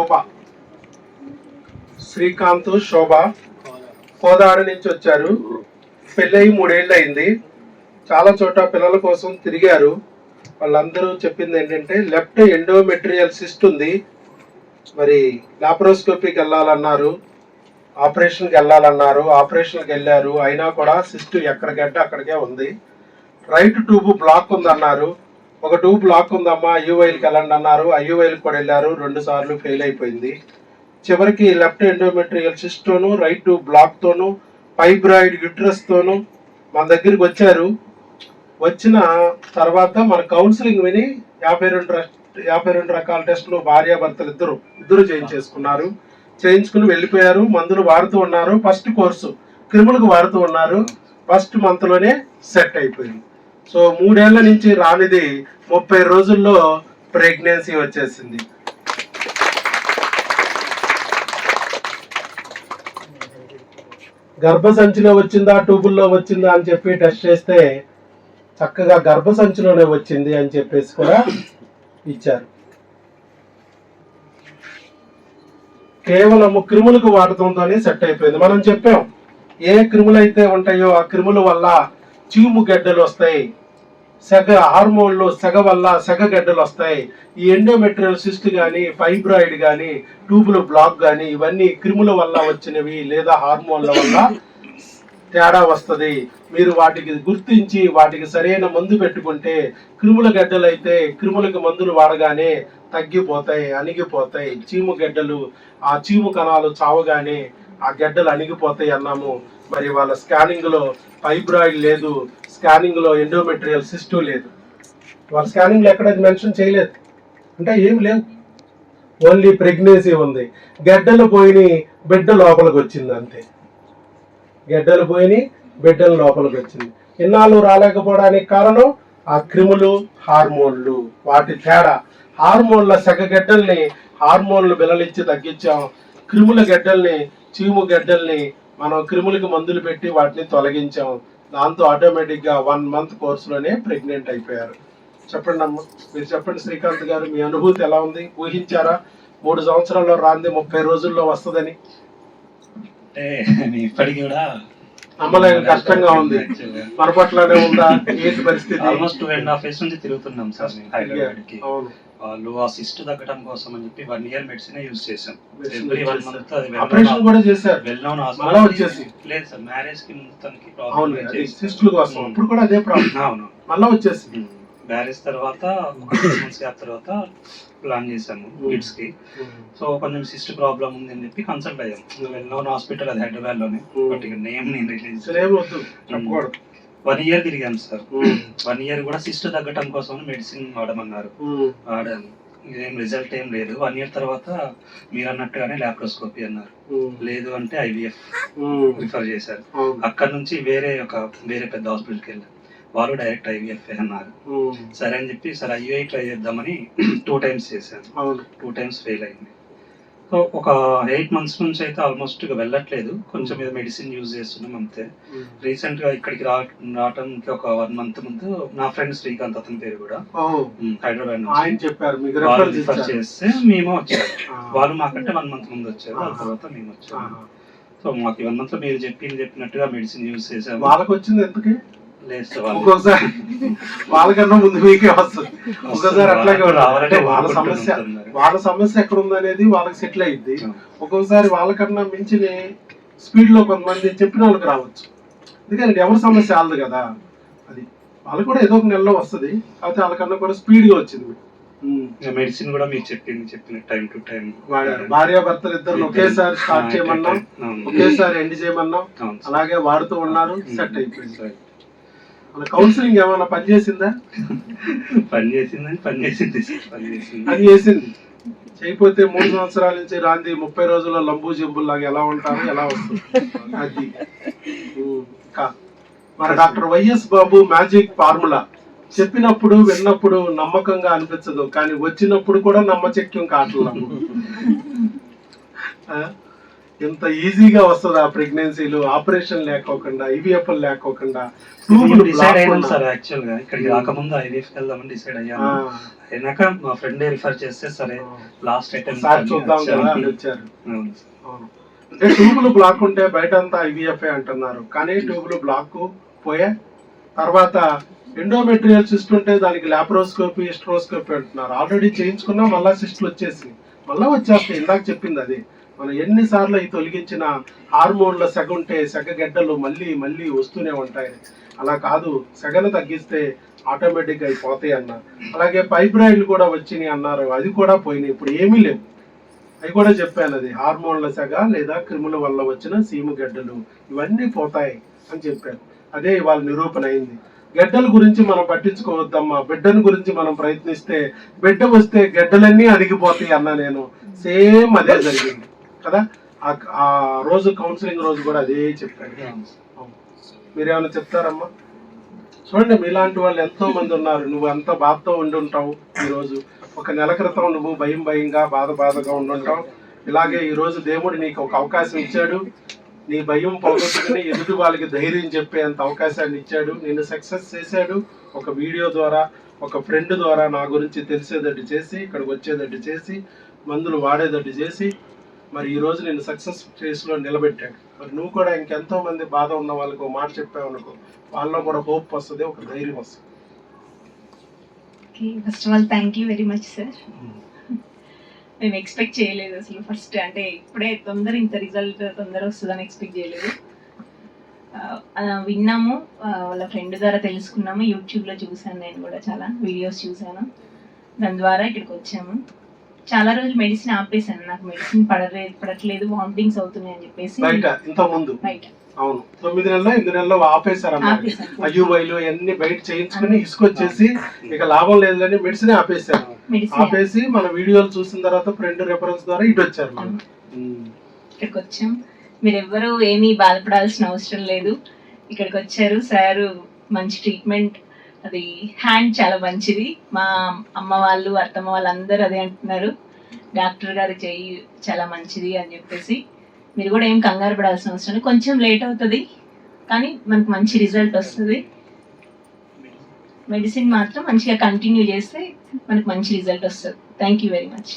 శోభ. శ్రీకాంత్ శోభ. కోదాడ నుంచి వచ్చారు. పెళ్ళయి మూడేళ్ళు అయింది చాలా చోట పిల్లల కోసం తిరిగారు. వాళ్ళందరూ చెప్పింది ఏంటంటే లెఫ్ట్ ఎండోమెట్రియల్ సిస్ట్ ఉంది. మరి లాప్రోస్కోపీకి వెళ్ళాలన్నారు. ఆపరేషన్కి వెళ్ళాలన్నారు. ఆపరేషన్కి వెళ్ళారు. అయినా కూడా సిస్ట్ ఎక్కడికంటే అక్కడికే ఉంది. రైట్ ట్యూబ్ బ్లాక్ ఉందన్నారు. ఒక ట్యూబ్ బ్లాక్ ఉందమ్మా ఐయువైల్కి వెళ్ళండి అన్నారు. ఐయువైల్కి కూడా వెళ్ళారు రెండు సార్లు ఫెయిల్ అయిపోయింది. చివరికి లెఫ్ట్ ఎండోమెట్రియల్ సిస్టోను రైట్ ట్యూబ్ బ్లాక్తోను ఫైబ్రాయిడ్ యుట్రస్తోను మన దగ్గరికి వచ్చారు. వచ్చిన తర్వాత మన కౌన్సిలింగ్ విని యాభై రెండు యాభై రెండు రకాల టెస్టులు భార్యాభర్తలు ఇద్దరు ఇద్దరు చేయించేసుకున్నారు. చేయించుకుని వెళ్ళిపోయారు మందులు వాడుతూ ఉన్నారు. ఫస్ట్ కోర్సు క్రిములకు వాడుతూ ఉన్నారు. ఫస్ట్ మంత్లోనే సెట్ అయిపోయింది. సో మూడేళ్ళ నుంచి రానిది ముప్పై రోజుల్లో ప్రెగ్నెన్సీ వచ్చేసింది. గర్భసంచిలో వచ్చిందా ట్యూబుల్లో వచ్చిందా అని చెప్పి టెస్ట్ చేస్తే చక్కగా గర్భసంచిలోనే వచ్చింది అని చెప్పేసి కూడా ఇచ్చారు. కేవలం క్రిములకు వాడటంతోనే సెట్ అయిపోయింది. మనం చెప్పాం ఏ క్రిములు అయితే ఉంటాయో ఆ క్రిముల వల్ల చీము గడ్డలు వస్తాయి. సెగ హార్మోన్లు సెగ వల్ల సెగ గడ్డలు వస్తాయి. ఈ ఎండోమెట్రియల్ సిస్ట్ కానీ ఫైబ్రాయిడ్ కానీ ట్యూబుల బ్లాక్ కానీ ఇవన్నీ క్రిముల వల్ల వచ్చినవి లేదా హార్మోన్ల వల్ల తేడా వస్తుంది. మీరు వాటికి గుర్తించి వాటికి సరైన మందు పెట్టుకుంటే క్రిముల గడ్డలు అయితే క్రిములకు మందులు వాడగానే తగ్గిపోతాయి అణిగిపోతాయి. చీము గడ్డలు ఆ చీము కణాలు చావగానే ఆ గడ్డలు అణిగిపోతాయి అన్నాము. మరి వాళ్ళ స్కానింగ్లో ఫైబ్రాయిడ్ లేదు స్కానింగ్లో ఎండోమెట్రియల్ సిస్టు లేదు. వాళ్ళ స్కానింగ్లో ఎక్కడ మెన్షన్ చేయలేదు. అంటే ఏం లేవు. ఓన్లీ ప్రెగ్నెన్సీ ఉంది. గడ్డలు పోయి బిడ్డ లోపలికి వచ్చింది అంతే. గడ్డలు పోయి బిడ్డల లోపలికి వచ్చింది. ఇన్నాళ్ళు రాలేకపోవడానికి కారణం ఆ క్రిములు హార్మోన్లు. వాటి తేడా. హార్మోన్ల సెగ గడ్డల్ని హార్మోన్లు బిలలిచ్చి తగ్గించాం. క్రిముల గడ్డల్ని చీము గడ్డల్ని మనం క్రిములకి మందులు పెట్టి వాటిని తొలగించాం దాంతో ఆటోమేటిక్గా వన్ మంత్ కోర్సులోనే ప్రెగ్నెంట్ అయిపోయారు. చెప్పండి అమ్మ మీరు చెప్పండి శ్రీకాంత్ గారు మీ అనుభూతి ఎలా ఉంది? ఊహించారా? మూడు సంవత్సరాల్లో రాంది ముప్పై రోజుల్లో వస్తుందని. అంటే ఇప్పటికి కూడా నమ్మలేక కష్టంగా ఉంది. మన పట్లనే ఉందా? ఏంటి పరిస్థితి? Almost two and half years నుంచి తిరుగుతున్నాం సార్ మేము హైదరాబాద్కి అవును. వాళ్ళు ఆ సిస్ట్ తగ్గడం కోసం అని చెప్పి వన్ ఇయర్ మెడిసిన్ యూజ్ చేసాం Medicine ఎవ్రీ వన్. మంత్ అది ఆపరేషన్ కూడా చేశారు. వెల్ నోన్ మళ్ళా వచ్చేసి. లేదు సార్ మ్యారేజ్కి తనకి ప్రాబ్లం సిస్టుల కోసం. ఇప్పుడు కూడా అదే ప్రాబ్లం అవును మళ్ళా వచ్చేసి. మ్యారేజ్ తర్వాత సిక్స్ మంత్స్ గ్యాప్ తర్వాత ప్లాన్ చేసాము కిడ్స్కి. సో కొంచెం సిస్ట్ ప్రాబ్లం ఉంది అని చెప్పి కన్సల్ట్ అయ్యాం. వెల్ నోన్ హాస్పిటల్ అది హైదరాబాద్లోనే బట్ నేమ్ నేను రిలీజ్ వన్ ఇయర్ తిరిగాం సార్. వన్ ఇయర్ కూడా సిస్ట్ తగ్గటం కోసం మెడిసిన్ వాడమన్నారు. వాడాను. ఏం రిజల్ట్ ఏం లేదు. వన్ ఇయర్ తర్వాత మీరు అన్నట్టుగానే ల్యాప్రోస్కోపీ అన్నారు లేదు అంటే ఐవీఎఫ్ రిఫర్ చేశారు. అక్కడ నుంచి వేరే ఒక వేరే పెద్ద హాస్పిటల్కి వెళ్ళాం వాళ్ళు డైరెక్ట్ ఐవీఎఫ్ అన్నారు. సరే అని చెప్పి సరే ఐవీఐ ట్రై చేద్దామని టూ టైమ్స్ చేశాను. టూ టైమ్స్ ఫెయిల్ అయింది. ఒక ఎయిట్ మంత్స్ నుంచి అయితే ఆల్మోస్ట్ వెళ్ళట్లేదు. కొంచెం మీద మెడిసిన్ యూజ్ చేస్తున్నాం అంతే. రీసెంట్గా ఇక్కడికి రా రావడానికి ఒక వన్ మంత్ ముందు నా ఫ్రెండ్ శ్రీకాంత్ అతని పేరు కూడా. ఉమ్, హైదరాబాద్ ఆయన నుంచి చెప్పారు రిఫర్ చేస్తే మేము వచ్చాము. వాళ్ళు మాకంటే వన్ మంత్ ముందు వచ్చారు. ఆ. తర్వాత మేము వచ్చాము. సో మాకు వన్ మంత్లో మీరు చెప్పింది చెప్పినట్టుగా మెడిసిన్ యూజ్ చేసాము వాళ్ళకి వచ్చింది ఎందుకు? లేదు సార్ వాళ్ళు ఒక్కొక్కసారి వాళ్ళకన్నా ముందు మీకే వస్తుంది. ఒక్కొక్కసారి అట్లాగే. అంటే వాళ్ళ సమస్య వాళ్ళ సమస్య ఎక్కడ ఉంది అనేది వాళ్ళకి సెటిల్ అయ్యింది ఒక్కొక్కసారి వాళ్ళకన్నా మించిన స్పీడ్లో కొంతమంది చెప్పిన వాళ్ళకి రావచ్చు. ఎందుకంటే ఎవరి సమస్య వాళ్ళది కదా. అది వాళ్ళకి కూడా ఏదో ఒక నెలలో వస్తుంది. కాకపోతే వాళ్ళకన్నా కూడా స్పీడ్గా వచ్చింది. మెడిసిన్ కూడా మీరు చెప్పింది చెప్పిన టైం టు టైం. వాడారు. భార్య భర్తలు ఇద్దరు. ఒకేసారి స్టార్ట్ చేయమన్నాం. ఒకేసారి ఎండ్ చేయమన్నాం. అలాగే వాడుతూ ఉన్నారు. సెట్ అయిపోయింది. కౌన్సిలింగ్ ఏమైనా పని చేసిందా? పని చేసిందని పని చేసింది. పని చేసింది. పని చేసింది. చేయకపోతే మూడు సంవత్సరాల నుంచి రాంది ముప్పై రోజుల్లో లంబు జంబుల్ లాగా ఎలా ఉంటారు ఎలా వస్తుంది? అది. మన doctor YS Babu magic formula. చెప్పినప్పుడు విన్నప్పుడు నమ్మకంగా అనిపించదు కానీ వచ్చినప్పుడు కూడా నమ్మచక్యం కావట్లేదు? ఇంత ఈజీగా వస్తుంది ఆ ప్రెగ్నెన్సీలు ఆపరేషన్ లేకోకుండా ఐవీఎఫ్ లేకోకుండా ట్యూబులు డిసైడ్ అయ్యాను. సార్ యాక్చువల్గా. ఇక్కడికి Hmm. రాకముందు ఐవీఎఫ్ వెళ్దామని డిసైడ్ అయ్యాను అయినాక మా ఫ్రెండ్ రిఫర్ చేస్తే సరే లాస్ట్ అటెంప్ట్ సార్ చూద్దాం కదా వచ్చారు. అంటే ట్యూబులు బ్లాక్ ఉంటే బయట అంతా ఐవీఎఫ్ అంటున్నారు. కానీ ట్యూబులు బ్లాక్ పోయే తర్వాత ఎండోమెట్రియల్ సిస్ట్ ఉంటే దానికి లాప్రోస్కోపీ స్ట్రోస్కోపీ అంటున్నారు. ఆల్రెడీ చేయించుకున్నా మళ్ళా సిస్టులు వచ్చేసి మళ్ళా వచ్చేస్తాయి. ఇందాక చెప్పింది అది. మనం ఎన్నిసార్లు అవి తొలగించిన హార్మోన్ల సెగ ఉంటే సెగ గడ్డలు మళ్ళీ మళ్ళీ వస్తూనే ఉంటాయి. అలా కాదు సెగను తగ్గిస్తే ఆటోమేటిక్గా అయిపోతాయి అన్నారు అలాగే పైబ్రాయిడ్లు కూడా వచ్చినాయి అన్నారు. అది కూడా పోయినాయి. ఇప్పుడు ఏమీ లేవు. అవి కూడా చెప్పాను అది. హార్మోన్ల సెగ లేదా క్రిముల వల్ల వచ్చిన సీము గడ్డలు. ఇవన్నీ పోతాయి అని చెప్పాను అదే ఇవాళ నిరూపణ అయింది. గడ్డల గురించి మనం పట్టించుకోవద్దమ్మా. బిడ్డను గురించి మనం ప్రయత్నిస్తే బిడ్డ వస్తే గడ్డలన్నీ అరిగిపోతాయి అన్నా నేను. సేమ్ అదే జరిగింది. కదా? ఆ- ఆ రోజు కౌన్సిలింగ్ రోజు కూడా అదే చెప్పాడు. మీరు సార్. మీరేమైనా చెప్తారమ్మా? చూడండి మీలాంటి వాళ్ళు ఎంతో మంది ఉన్నారు. నువ్వు అంత బాధతో ఉండి ఉంటావు ఈరోజు. ఒక నెల క్రితం నువ్వు భయం భయంగా బాధ బాధగా ఉండుంటావు ఇలాగే ఈరోజు దేవుడు నీకు ఒక అవకాశం ఇచ్చాడు. నీ భయం పోగొట్టుకుని ఎదుటి వాళ్ళకి ధైర్యం చెప్పేంత అవకాశాన్ని ఇచ్చాడు. నిన్ను సక్సెస్ చేశాడు. ఒక వీడియో ద్వారా ఒక ఫ్రెండ్ ద్వారా నా గురించి తెలిసేటట్టు చేసి ఇక్కడికి వచ్చేటట్టు చేసి మందులు వాడేటట్టు చేసి మరి ఈ రోజు నేను సక్సెస్ ఫేస్లో నిలబెట్టాడు. మరి నువ్వు కూడా ఇంకెంతో మంది బాధ ఉన్న వాళ్ళకి ఒక మాట చెప్పావు అనుకో వాళ్ళలో కూడా హోప్ వస్తుంది ఒక ధైర్యం వస్తుంది. First of all thank you very much sir మేము ఎక్స్పెక్ట్ చేయలేదు అసలు ఫస్ట్ అంటే ఇప్పుడే తొందర ఇంత రిజల్ట్ తొందర వస్తుందని ఎక్స్పెక్ట్ చేయలేదు. ఆ, ఆ, విన్నాము ఆ, వాళ్ళ ఫ్రెండ్ ద్వారా తెలుసుకున్నాము యూట్యూబ్లో చూసాను నేను కూడా చాలా వీడియోస్ చూసాను దాని ద్వారా ఇక్కడికి వచ్చాము. చాలా రోజులు మెడిసిన్ ఆపేసాను నాకు మెడిసిన్ పడలేదు పడట్లేదు వామిటింగ్స్ అవుతున్నాయి అని చెప్పేసి బయట ఇంత ముందు బయట. అవును. తొమ్మిది నెలలు ఎనిమిది నెలలు ఆపేసాను అయ్యూబైలు అన్ని బయట చేయించుకుని ఇసుకొచ్చేసి ఇక లాభం లేదని మెడిసిన్ ఆపేశారు. ఆపేసి మన వీడియోలు చూసిన తర్వాత ఫ్రెండ్ రెఫరెన్స్ ద్వారా ఇటు వచ్చారు. ఇక్కడికి వచ్చాం. మీరు ఎవ్వరూ ఏమీ బాధపడాల్సిన అవసరం లేదు. ఇక్కడికి వచ్చారు. సార్ మంచి ట్రీట్మెంట్ అది హ్యాండ్ చాలా మంచిది. మా అమ్మ వాళ్ళు అత్తమ్మ వాళ్ళు అందరూ అదే అంటున్నారు. డాక్టర్ గారి చెయ్యి చాలా మంచిది అని చెప్పేసి. మీరు కూడా ఏం కంగారు పడాల్సిన అవసరం కొంచెం లేట్ అవుతుంది కానీ మనకు మంచి రిజల్ట్ వస్తుంది. మెడిసిన్ మాత్రం మంచిగా కంటిన్యూ చేస్తే మనకు మంచి రిజల్ట్ వస్తుంది. థ్యాంక్ యూ వెరీ మచ్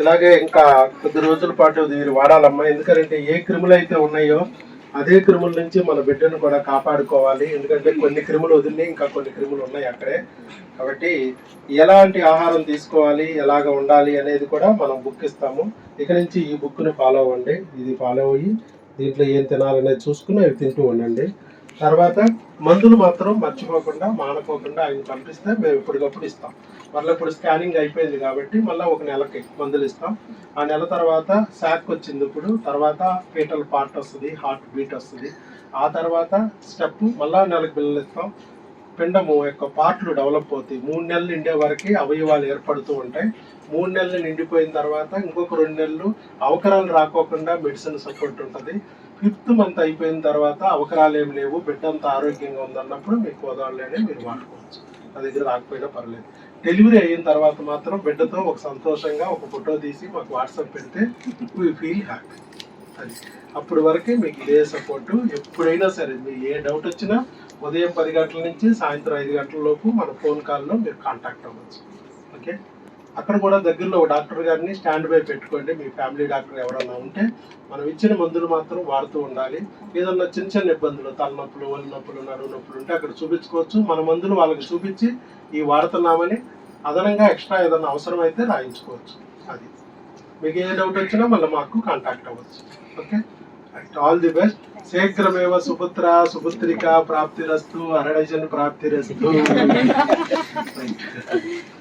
ఇలాగే ఇంకా కొద్ది రోజుల పాటు దీన్ని వాడాలమ్మా. ఎందుకంటే ఏ క్రిములు అయితే ఉన్నాయో అదే క్రిముల నుంచి మన బిడ్డను కూడా కాపాడుకోవాలి. ఎందుకంటే కొన్ని క్రిములు వదిలి ఇంకా కొన్ని క్రిములు ఉన్నాయి అక్కడే. కాబట్టి ఎలాంటి ఆహారం తీసుకోవాలి ఎలాగ ఉండాలి అనేది కూడా మనం బుక్ ఇస్తాము. ఇక నుంచి ఈ బుక్ని ఫాలో అవ్వండి. ఇది ఫాలో అయ్యి దీంట్లో ఏం తినాలనేది చూసుకుని అవి తింటూ ఉండండి. తర్వాత మందులు మాత్రం మర్చిపోకుండా మానపోకుండా ఆయన పంపిస్తే మేము ఎప్పటికప్పుడు ఇస్తాం. మళ్ళీ ఇప్పుడు స్కానింగ్ అయిపోయింది కాబట్టి మళ్ళీ ఒక నెలకి మందులు ఇస్తాం. ఆ నెల తర్వాత శాక్ వచ్చింది ఇప్పుడు తర్వాత ఫీటల్ పార్ట్ వస్తుంది హార్ట్ బీట్ వస్తుంది. ఆ తర్వాత స్టెప్ మళ్ళా నెలకు బిల్లలు ఇస్తాం. పిండము యొక్క పార్ట్లు డెవలప్ అవుతాయి. మూడు నెలలు నిండే వరకు అవయవాలు ఏర్పడుతూ ఉంటాయి. మూడు నెలలు నిండిపోయిన తర్వాత ఇంకొక రెండు నెలలు అవకరాలు రాకోకుండా మెడిసిన్ సపోర్ట్ ఉంటుంది. ఫిఫ్త్ మంత్ అయిపోయిన తర్వాత అవకరాలు ఏమి లేవు. బిడ్డ అంత ఆరోగ్యంగా ఉందన్నప్పుడు మీకు గోదావరిలోనే మీరు వాడుకోవచ్చు. నా దగ్గర రాకపోయినా పర్లేదు. డెలివరీ అయిన తర్వాత మాత్రం బిడ్డతో ఒక సంతోషంగా ఒక ఫోటో తీసి మాకు వాట్సాప్ పెడితే వీ ఫీల్ హ్యాపీ అది. అప్పటి వరకే మీకు ఇదే సపోర్టు ఎప్పుడైనా సరే మీ ఏ డౌట్ వచ్చినా ఉదయం పది గంటల నుంచి సాయంత్రం ఐదు గంటల లోపు మన ఫోన్ కాల్లో మీరు కాంటాక్ట్ అవ్వచ్చు. ఓకే అక్కడ కూడా దగ్గరలో ఒక డాక్టర్ గారిని స్టాండ్ బై పెట్టుకోండి. మీ ఫ్యామిలీ డాక్టర్ ఎవరైనా ఉంటే మనం ఇచ్చిన మందులు మాత్రం వాడుతూ ఉండాలి. ఏదన్నా చిన్న చిన్న ఇబ్బందులు తలనొప్పులు ఒళ్ళు నొప్పులు నడువు నొప్పులు ఉంటే అక్కడ చూపించుకోవచ్చు. మన మందులు వాళ్ళకి చూపించి ఈ వాడుతున్నామని అదనంగా ఎక్స్ట్రా ఏదైనా అవసరం అయితే రాయించుకోవచ్చు. అది. మీకు ఏ డౌట్ వచ్చినా మళ్ళీ మాకు కాంటాక్ట్ అవ్వచ్చు. ఓకే? All the best. శీఘ్రమేవ సుపుత్ర సుపుత్రిక ప్రాప్తిరస్తు అరడజన్ ప్రాప్తిరస్తు.